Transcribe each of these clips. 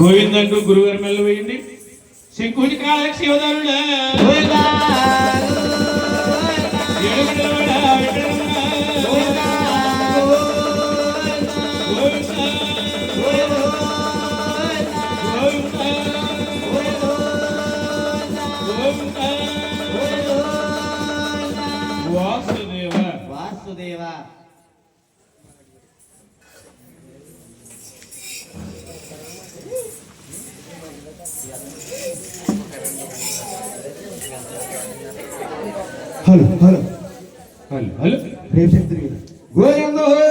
గోవిందంటూ గురుగారి మెల్ల వేయండి. శంకుని కాల శివదారుడా. Vasudeva. Vasudeva. Hello hello hello hello రేపు చెప్తుంది గోవింద గోవిందా.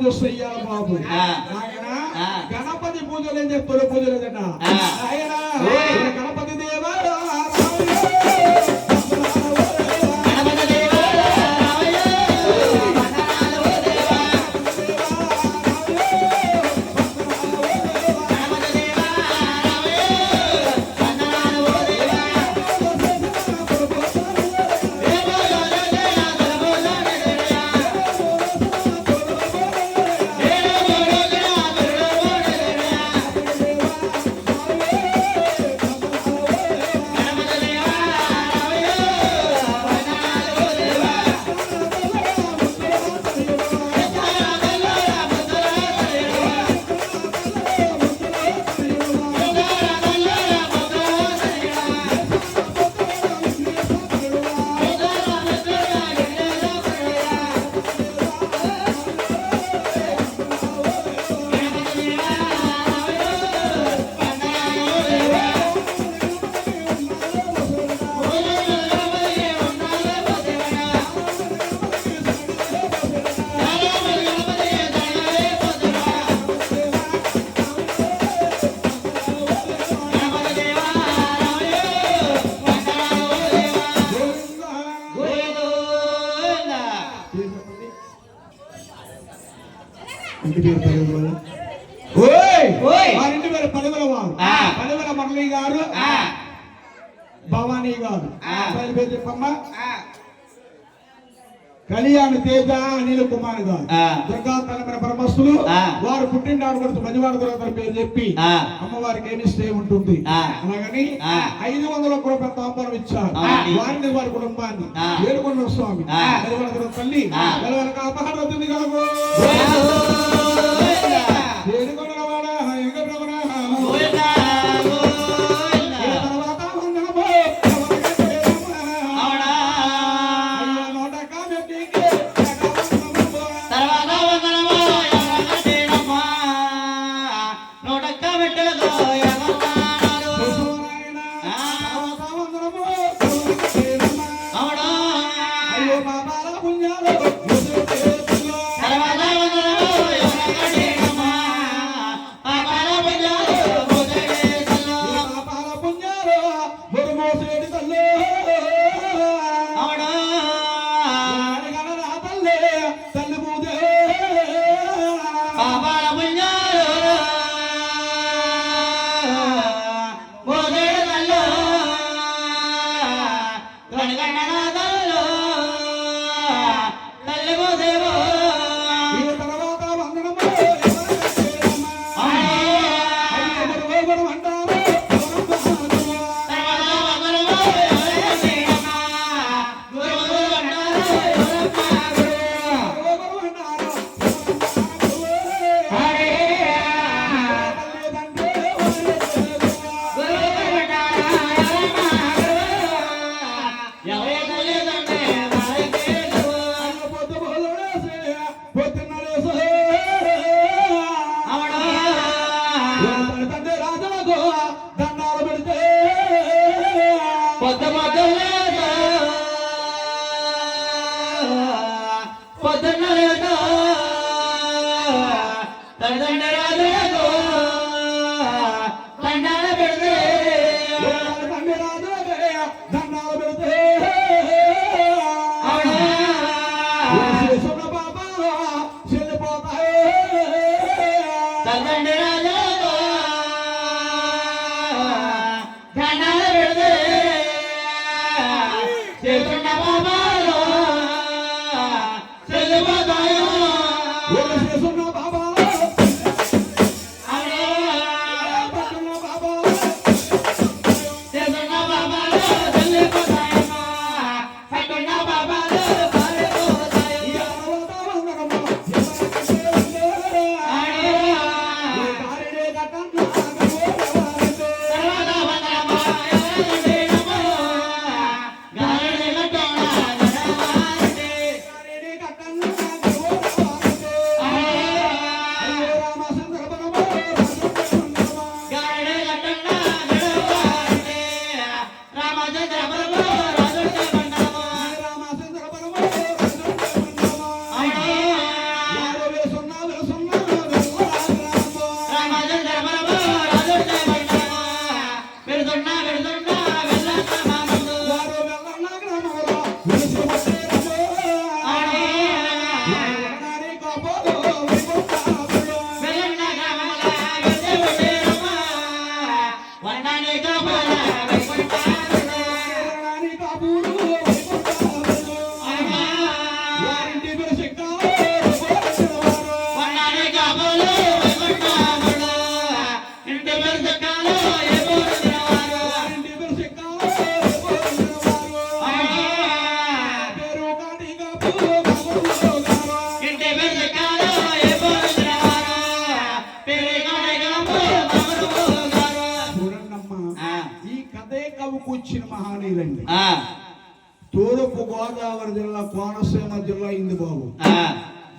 పూజ చెయ్యాలి బాబు. గణపతి పూజలు ఏం చెప్తాడు పూజ లేదట కళ్యాణ్ తేజ అనిల్ కుమార్ గారు. దుర్గా తలమైన పరమస్తులు. వారు పుట్టిననాడు కొడుతు మంజువాడ దొరకని పేరు చెప్పి. అమ్మవారికి ఏమి స్టే ఉంటుంది. అలాగని. ఐదు వందల రూపాయల తాంబూలం ఇచ్చారు. వారిని వారి కుటుంబాన్ని. ఏడుకొండ స్వామి తల్లి ఆ. Vittala Father.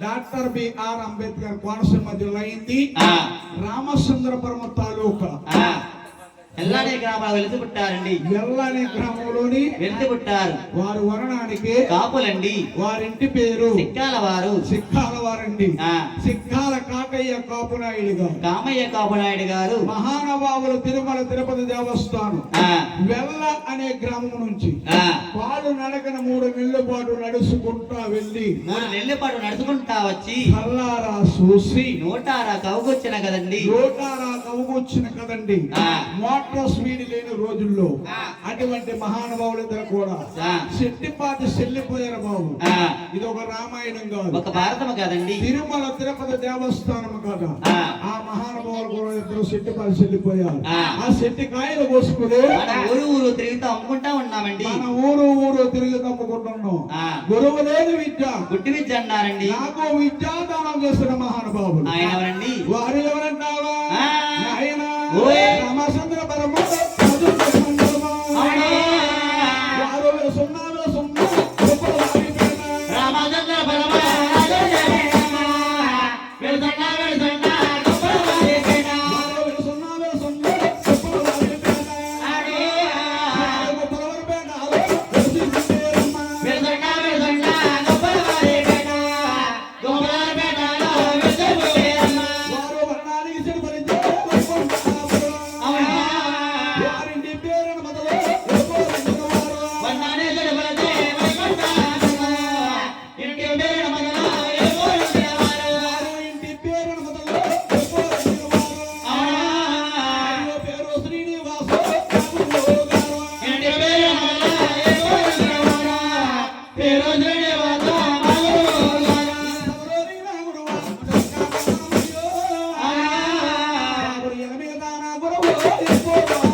Doctor BR Ambedkar Konaseema జిల్లా అయింది. రామచంద్రపురం తాలూకా. ఎల్లాని గ్రామాలు వెలిసి పుట్టారండి ఎల్లాని గ్రామంలోని వెలిసి పుట్టారు వారు వరణానికి కాపులండి. వారింటి పేరు సిక్కాల వారు సిక్కాల వారండి సిక్కాల కాకయ్య కాపునాయుడు గారు కామయ్య కాపునాయుడు గారు. మహానుభావులు తిరుమల తిరుపతి దేవస్థానం. వెల్ల అనే గ్రామం నుంచి వాళ్ళు నడకన మూడు నెల్లుపాటు నడుచుకుంటా వెళ్ళి మూడు నడుచుకుంటా వచ్చి కల్లారా చూసి నోటారా కవుకొచ్చిన కదండి. నోటారా కవుకొచ్చిన కదండి. ఆత్మస్వీని లేని రోజుల్లో అటువంటి మహానుభావులందరూ కూడా చెట్టిపాటి చెల్లిపోయారు బాబు. ఇది ఒక రామాయణం కాదు. ఒక భారతం కాదండి. తిరుమల తిరుపతి దేవస్థానం కాదు. ఆ. మహానుభావులు కూడా ఇద్దరు చెట్టిపాటి చెల్లిపోయారు. ఆ. చెట్టి కాయలు పోసుకుని ఊరు ఊరు తిరుగుతూ అమ్ముకుంటా ఉన్నామండి. మన ఊరు ఊరు తిరుగుతూ అమ్ముకుంటున్నాం గురువు లేదు విద్య. గుడ్డి విద్య అన్నారండి. నాకు విద్యాదానం చేస్తున్న మహానుభావులు. ఆయన Vamos, vamos.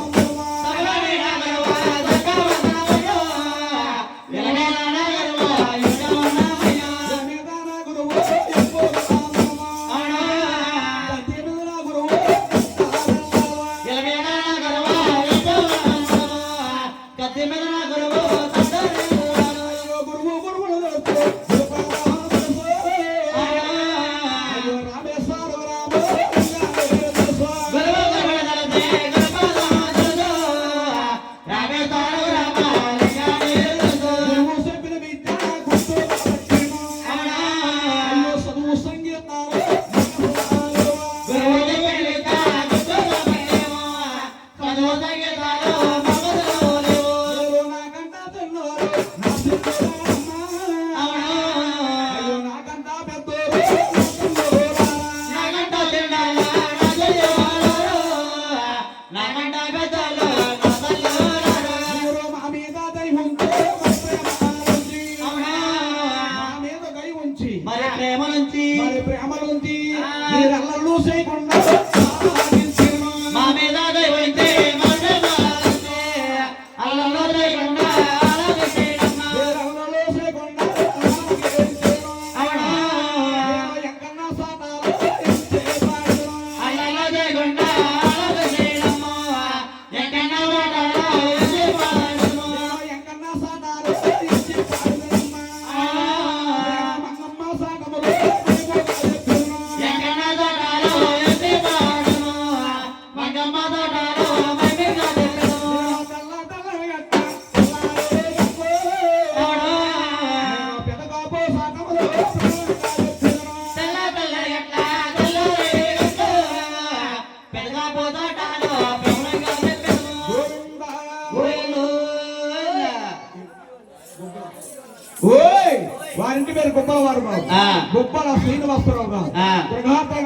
ఓయ్ వారింటి పేరు గొప్పల వారు బాబు ఆ. గొప్పల శ్రీనివాసరావు గారు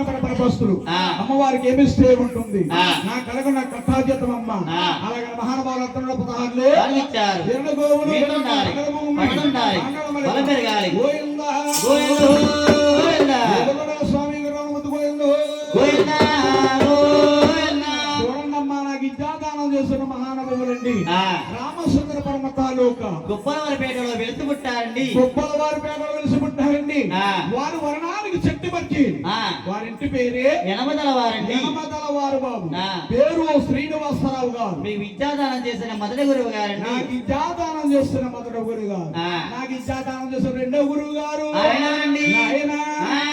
పరపరపస్తులు ఆ. అమ్మవారికి ఏమి స్టే ఉంటుంది. నా కలగన కథాజీతం అమ్మ. అలాగే పదహారులు గోవులు. గోవిందా. గోవిందా. వెలుగుల స్వామి. చూడండమ్మా నాకు మహానుభావులండి. తాలూకా గొప్పలవారిపేటలో వెలుతు పుట్టారండి. గొప్పల వారి. వారు వరణానికి చెట్టు పట్టి ఆ. వారింటి పేరే ఎనమదల వారండి యనమదల వారు బాబు. పేరు శ్రీనివాసరావు గారు. మీకు విద్యాదానం చేసిన మొదటి గురువు గారండి. నాకు ఇచ్చాదానం చేస్తున్న మొదటి గురువు గారు. నాకు ఇచ్చాదానం చేస్తున్న రెండో గురువు గారు. ఆయన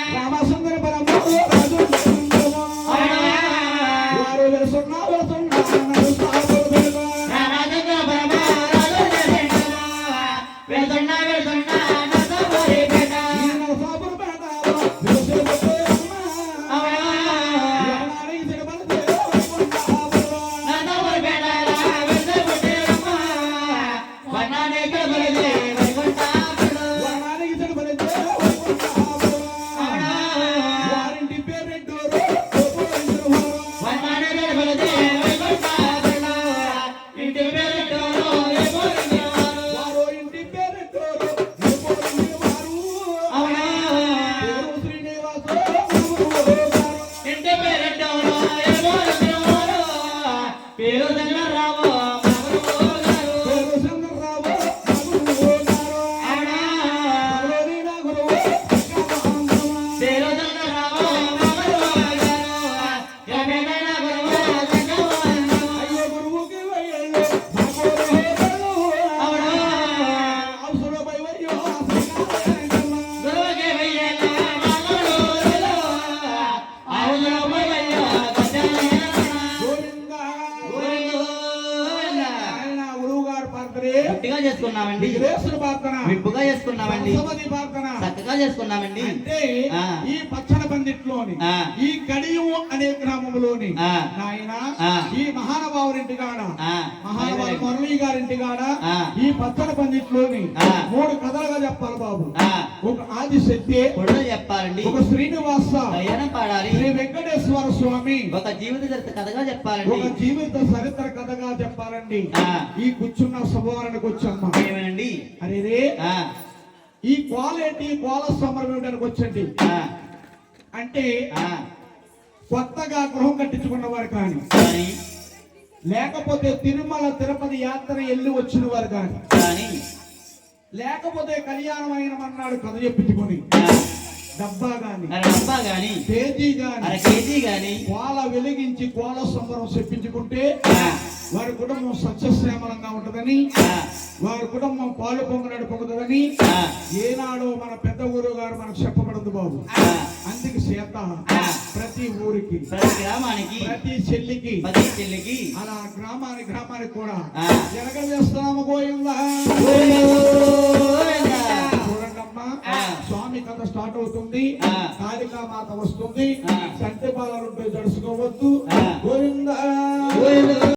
చేసుకున్నామండి విప్పుగా చేసుకున్నామండి చక్కగా చేసుకున్నామండి అంటే. ఈ పచ్చన పందిట్లోని. ఈ కడియం అనే గ్రామంలోని. నాయన. ఈ మహానుభావురింటి కాడ. మహానుభావు మురళీ గారింటి కాడ. ఈ పచ్చన పందిట్లోని. మూడు కథలుగా చెప్పాలి బాబు ఒక ఆదిశక్తి చెప్పాలండి ఒక శ్రీనివాస పాడాలి శ్రీ వెంకటేశ్వర స్వామి ఒక జీవిత చరిత్ర కథగా ఒక చెప్పాలండి జీవిత చరిత్ర కథగా చెప్పాలండి. ఈ కూర్చున్న శుభవారానికి వచ్చమ్మా ఏమేనండి అరే ఈ క్వాలిటీ కోల సమరం ఇవ్వడానికి వచ్చండి అంటే కొత్తగా గృహం కట్టించుకున్న వారు కానీ లేకపోతే తిరుమల తిరుపతి యాత్ర వెళ్ళి వచ్చిన వారు కానీ లేకపోతే కళ్యాణం అయిన మన్నాడు కథ చెప్పించుకొని డబ్బా గాని అర డబ్బా గాని అర గాని కేజీ గాని కోల వెలిగించి కోల సంబరం చెప్పించుకుంటే వారి కుటుంబం సత్యశ్యామలంగా ఉంటుందని వారి కుటుంబం పాలు పొంగనాడు పొందుతుందని ఆ, ఏనాడో మన పెద్ద గురువు గారు మనకు చెప్పబడదు బాబు. అందుకే సీత. ప్రతి ఊరికి ప్రతి గ్రామానికి ప్రతి చెల్లికి ప్రతి చెల్లికి అలా గ్రామానికి గ్రామానికి కూడా గోయిందా గోవిందా. చూడండమ్మా. కథ స్టార్ట్ అవుతుంది. కాళికా మాత వస్తుంది. సంటి బాలను నడుచుకోవద్దు గోవిందా.